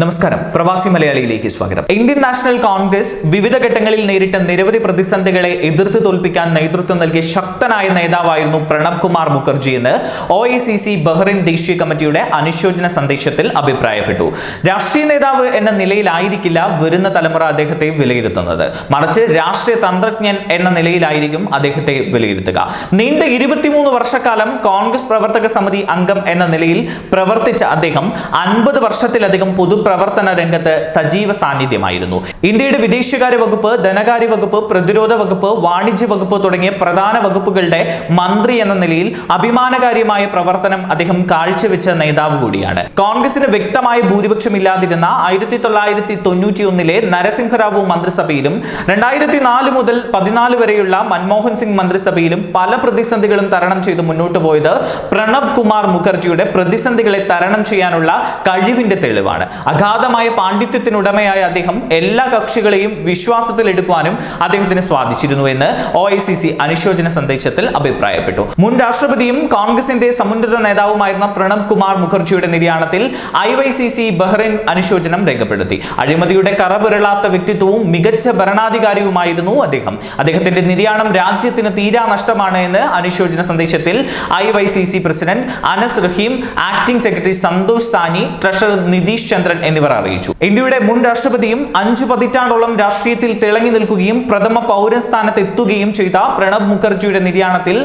നമസ്കാരം. പ്രവാസി മലയാളിയിലേക്ക് സ്വാഗതം. ഇന്ത്യൻ നാഷണൽ കോൺഗ്രസ് വിവിധ ഘട്ടങ്ങളിൽ നേരിട്ട നിരവധി പ്രതിസന്ധികളെ എതിർത്ത് തോൽപ്പിക്കാൻ നേതൃത്വം നൽകിയ ശക്തനായ നേതാവായിരുന്നു പ്രണബ് കുമാർ മുഖർജി എന്ന് O I C C Bahrain ദേശീയ കമ്മിറ്റിയുടെ അനുശോചന സന്ദേശത്തിൽ അഭിപ്രായപ്പെട്ടു. രാഷ്ട്രീയ നേതാവ് എന്ന നിലയിലായിരിക്കില്ല വരുന്ന തലമുറ അദ്ദേഹത്തെ വിലയിരുത്തുന്നത്. മറിച്ച് രാഷ്ട്രീയ തന്ത്രജ്ഞൻ എന്ന നിലയിലായിരിക്കും അദ്ദേഹത്തെ വിലയിരുത്തുക. നീണ്ട ഇരുപത്തിമൂന്ന് വർഷക്കാലം കോൺഗ്രസ് പ്രവർത്തക സമിതി അംഗം എന്ന നിലയിൽ പ്രവർത്തിച്ച അദ്ദേഹം അൻപത് വർഷത്തിലധികം പൊതുപ്രവർത്തന രംഗത്ത് സജീവ സാന്നിധ്യമായിരുന്നു. ഇന്ത്യയുടെ വിദേശകാര്യ വകുപ്പ് ധനകാര്യ വകുപ്പ് പ്രതിരോധ വകുപ്പ് വാണിജ്യ വകുപ്പ് തുടങ്ങിയ പ്രധാന വകുപ്പുകളുടെ മന്ത്രി എന്ന നിലയിൽ അഭിമാനകാര്യമായ പ്രവർത്തനം അദ്ദേഹം കാഴ്ചവെച്ച നേതാവ് കൂടിയാണ്. കോൺഗ്രസിന് വ്യക്തമായ ഭൂരിപക്ഷമില്ലാതിരുന്ന ആയിരത്തി തൊള്ളായിരത്തി തൊണ്ണൂറ്റി ഒന്നിലെ നരസിംഹറാവു മന്ത്രിസഭയിലും രണ്ടായിരത്തി നാല് മുതൽ പതിനാല് വരെയുള്ള മൻമോഹൻ സിംഗ് മന്ത്രിസഭയിലും പല പ്രതിസന്ധികളും തരണം ചെയ്ത് മുന്നോട്ട് പോയത് പ്രണബ് കുമാർ മുഖർജിയുടെ പ്രതിസന്ധികളെ തരണം ചെയ്യാനുള്ള കഴിവിന്റെ തെളിവാണ്. അഗാധമായ പാണ്ഡിത്യത്തിനുടമയായ അദ്ദേഹം എല്ലാ കക്ഷികളെയും വിശ്വാസത്തിൽ എടുക്കുവാനും അദ്ദേഹത്തിന് സ്വാധിച്ചിരുന്നു എന്ന് ഒ ഐ സി സി അനുശോചന സന്ദേശത്തിൽ അഭിപ്രായപ്പെട്ടു. മുൻ രാഷ്ട്രപതിയും കോൺഗ്രസിന്റെ സമുന്നത നേതാവുമായിരുന്ന പ്രണബ് കുമാർ മുഖർജിയുടെ നിര്യാണത്തിൽ I Y C C Bahrain അനുശോചനം രേഖപ്പെടുത്തി. അഴിമതിയുടെ കറപിരളാത്ത വ്യക്തിത്വവും മികച്ച ഭരണാധികാരിയുമായിരുന്നു അദ്ദേഹം. അദ്ദേഹത്തിന്റെ നിര്യാണം രാജ്യത്തിന് തീരാ നഷ്ടമാണ് എന്ന് അനുശോചന സന്ദേശത്തിൽ I Y C C president Anas Raheem acting secretary Santhosh Sani treasurer Nitheesh Chandran എന്നിവർ അറിയിച്ചു. ഇന്ത്യയുടെ മുൻ രാഷ്ട്രപതിയും അഞ്ചു പതിറ്റാണ്ടോളം രാഷ്ട്രീയത്തിൽ തിളങ്ങി നിൽക്കുകയും പ്രഥമ പൗരസ്ഥാനത്ത് എത്തുകയും ചെയ്ത പ്രണബ് മുഖർജിയുടെ നിര്യാണത്തിൽ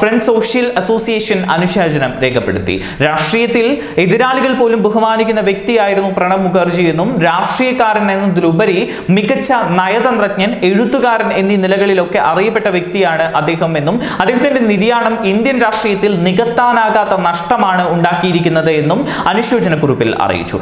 ഫ്രണ്ട് സോഷ്യൽ അസോസിയേഷൻ അനുശോചനം രേഖപ്പെടുത്തി. രാഷ്ട്രീയത്തിൽ എതിരാളികൾ പോലും ബഹുമാനിക്കുന്ന വ്യക്തിയായിരുന്നു പ്രണബ് മുഖർജി എന്നും രാഷ്ട്രീയക്കാരൻ എന്നതിലുപരി മികച്ച നയതന്ത്രജ്ഞൻ എഴുത്തുകാരൻ എന്നീ നിലകളിലൊക്കെ അറിയപ്പെട്ട വ്യക്തിയാണ് അദ്ദേഹം എന്നും അദ്ദേഹത്തിന്റെ നിര്യാണം ഇന്ത്യൻ രാഷ്ട്രീയത്തിൽ നികത്താനാകാത്ത നഷ്ടമാണ് ഉണ്ടാക്കിയിരിക്കുന്നത് എന്നും അനുശോചനക്കുറിപ്പിൽ അറിയിച്ചു.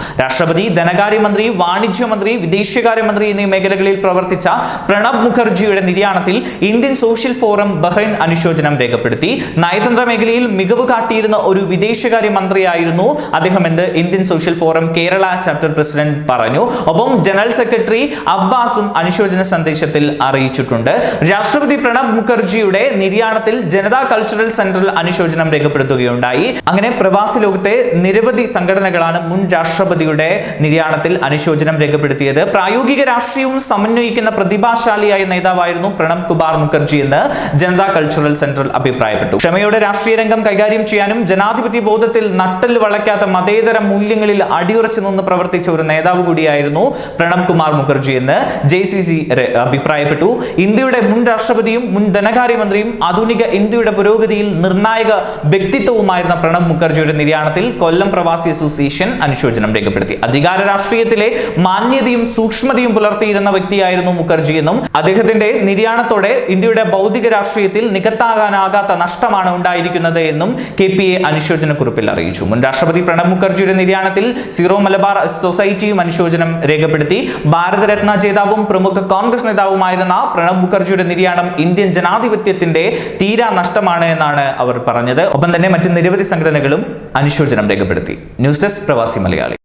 രാഷ്ട്രപതി ധനകാര്യമന്ത്രി വാണിജ്യമന്ത്രി വിദേശകാര്യമന്ത്രി എന്നീ മേഖലകളിൽ പ്രവർത്തിച്ച പ്രണബ് മുഖർജിയുടെ നിര്യാണത്തിൽ ഇന്ത്യൻ സോഷ്യൽ ഫോറം ബഹ്റൈൻ അനുശോചനം രേഖപ്പെടുത്തി. നയതന്ത്ര മേഖലയിൽ മികവ് കാട്ടിയിരുന്ന ഒരു വിദേശകാര്യ മന്ത്രിയായിരുന്നു അദ്ദേഹം എന്ന് Indian social forum Kerala chapter president പറഞ്ഞു. ഒപ്പം ജനറൽ സെക്രട്ടറി അബ്ബാസും അനുശോചന സന്ദേശത്തിൽ അറിയിച്ചിട്ടുണ്ട്. രാഷ്ട്രപതി പ്രണബ് മുഖർജിയുടെ നിര്യാണത്തിൽ ജനതാ കൾച്ചറൽ സെന്ററിൽ അനുശോചനം രേഖപ്പെടുത്തുകയുണ്ടായി. അങ്ങനെ പ്രവാസി ലോകത്തെ നിരവധി സംഘടനകളാണ് മുൻ രാഷ്ട്രപതിയുടെ നിര്യാണത്തിൽ അനുശോചനം രേഖപ്പെടുത്തിയത്. പ്രായോഗിക രാഷ്ട്രീയവും സമന്വയിക്കുന്ന പ്രതിഭാശാലിയായ നേതാവായിരുന്നു പ്രണബ് കുമാർ മുഖർജി എന്ന് ജനതാ കൾച്ചറൽ സെന്റർ അഭിപ്രായപ്പെട്ടു. ക്ഷമയോടെ രാഷ്ട്രീയ രംഗം കൈകാര്യം ചെയ്യാനും ജനാധിപത്യ ബോധത്തിൽ നട്ടൽ വളയ്ക്കാത്ത മതേതര മൂല്യങ്ങളിൽ അടിയുറച്ചു നിന്ന് പ്രവർത്തിച്ച ഒരു നേതാവ് കൂടിയായിരുന്നു പ്രണബ് കുമാർ മുഖർജി എന്ന് ജെ സി സി അഭിപ്രായപ്പെട്ടു. ഇന്ത്യയുടെ മുൻ രാഷ്ട്രപതിയും മുൻ ധനകാര്യമന്ത്രിയും ആധുനിക ഇന്ത്യയുടെ പുരോഗതിയിൽ നിർണായക വ്യക്തിത്വവുമായിരുന്ന പ്രണബ് മുഖർജിയുടെ നിര്യാണത്തിൽ കൊല്ലം പ്രവാസി അസോസിയേഷൻ അനുശോചനം രേഖപ്പെടുത്തി. അധികാര രാഷ്ട്രീയത്തിലെ മാന്യതയും സൂക്ഷ്മതയും പുലർത്തിയിരുന്ന വ്യക്തിയായിരുന്നു മുഖർജി എന്നും അദ്ദേഹത്തിന്റെ നിര്യാണത്തോടെ ഇന്ത്യയുടെ ഭൗതിക രാഷ്ട്രീയത്തിൽ നികത്താകാനാകാത്ത നഷ്ടമാണ് ഉണ്ടായിരിക്കുന്നത് എന്നും കെ പി എ അനുശോചന കുറിപ്പിൽ അറിയിച്ചു. മുൻ രാഷ്ട്രപതി പ്രണബ് മുഖർജിയുടെ നിര്യാണത്തിൽ സീറോ മലബാർ സൊസൈറ്റിയും അനുശോചനം രേഖപ്പെടുത്തി. ഭാരതരത്ന ജേതാവും പ്രമുഖ കോൺഗ്രസ് നേതാവുമായിരുന്ന പ്രണബ് മുഖർജിയുടെ നിര്യാണം ഇന്ത്യൻ ജനാധിപത്യത്തിന്റെ തീരാ നഷ്ടമാണ് എന്നാണ് അവർ പറഞ്ഞത്. ഒപ്പം തന്നെ മറ്റ് നിരവധി സംഘടനകളും അനുശോചനം രേഖപ്പെടുത്തി. ന്യൂസ് ഡെസ്ക് പ്രവാസി മലയാളി.